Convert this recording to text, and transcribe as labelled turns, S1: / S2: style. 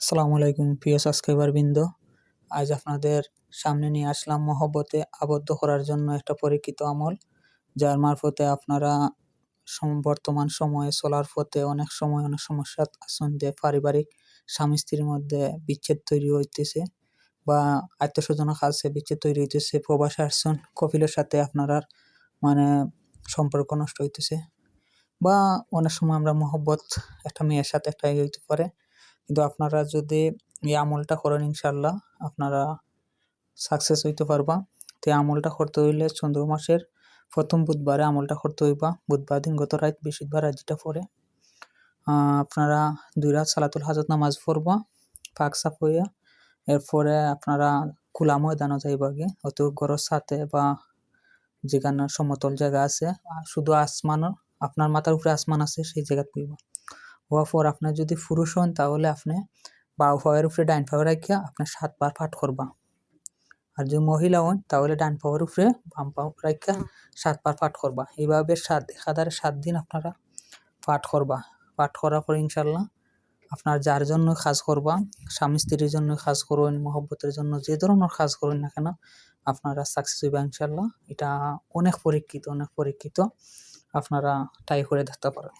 S1: আসসালামু আলাইকুম প্রিয় সাবস্ক্রাইবার বৃন্দ আজ আপনাদের সামনে নিয়ে আসলাম মহব্বতে আবদ্ধ করার জন্য একটা পরীক্ষিত আমল, যার মারফতে আপনারা বর্তমান সময়ে চলার পথে অনেক সময় অনেক সমস্যা আসন দিয়ে পারিবারিক স্বামী স্ত্রীর মধ্যে বিচ্ছেদ তৈরি হইতেছে বা আত্মস্বজনের কাছে বিচ্ছেদ তৈরি হইতেছে, প্রবাস আসন কপিলের সাথে আপনারা মানে সম্পর্ক নষ্ট হইতেছে। বা অনেক সময় আমরা মহব্বত একটা মেয়ের সাথে একটা ইয়ে হইতে পারে কিন্তু আপনারা যদি এই আমলটা করেন ইনশাল্লাহ আপনারা সাকসেস হইতে পারবা। তো এই আমলটা করতে হইলে চন্দ্র মাসের প্রথম বুধবারে আমলটা করতে হইবা। বুধবার দিন গত রাত বৃহস্পতিবার রাত যেটা পরে। আপনারা দুই রাত সালাতুল হাজত নামাজ পড়বা, পাক সাফ হইয়া, এরপরে আপনারা খোলা ময়দানও যাইবা গে হয়তো ঘরের সাথে বা যেখানে সমতল জায়গা আছে শুধু আসমান, আপনার মাথার উপরে আসমান আছে, সেই জায়গাত পড়বা হওয়ার পর আপনার যদি পুরুষ হন, তাহলে আপনি বাউ পাওয়ার উপরে ডাইন পাওয়ার রাখিয়া আপনি সাতবার পাঠ করবা। আর যদি মহিলা হন, তাহলে ডান পাওয়ার উপরে বাম পাও রাখিয়া সাতবার পাঠ করবা। এইভাবে সাত, একাধারে সাত দিন আপনারা পাঠ করবা। পাঠ করার পর ইনশাল্লাহ আপনার যার জন্য কাজ করবা, স্বামী স্ত্রীর জন্য কাজ করুন, মহব্বতের জন্য যে ধরনের কাজ করুন না কেন, আপনারা সাকসেস হইবা ইনশাল্লাহ এটা অনেক পরীক্ষিত অনেক পরীক্ষিত আপনারা ট্রাই করে দেখতে পারেন।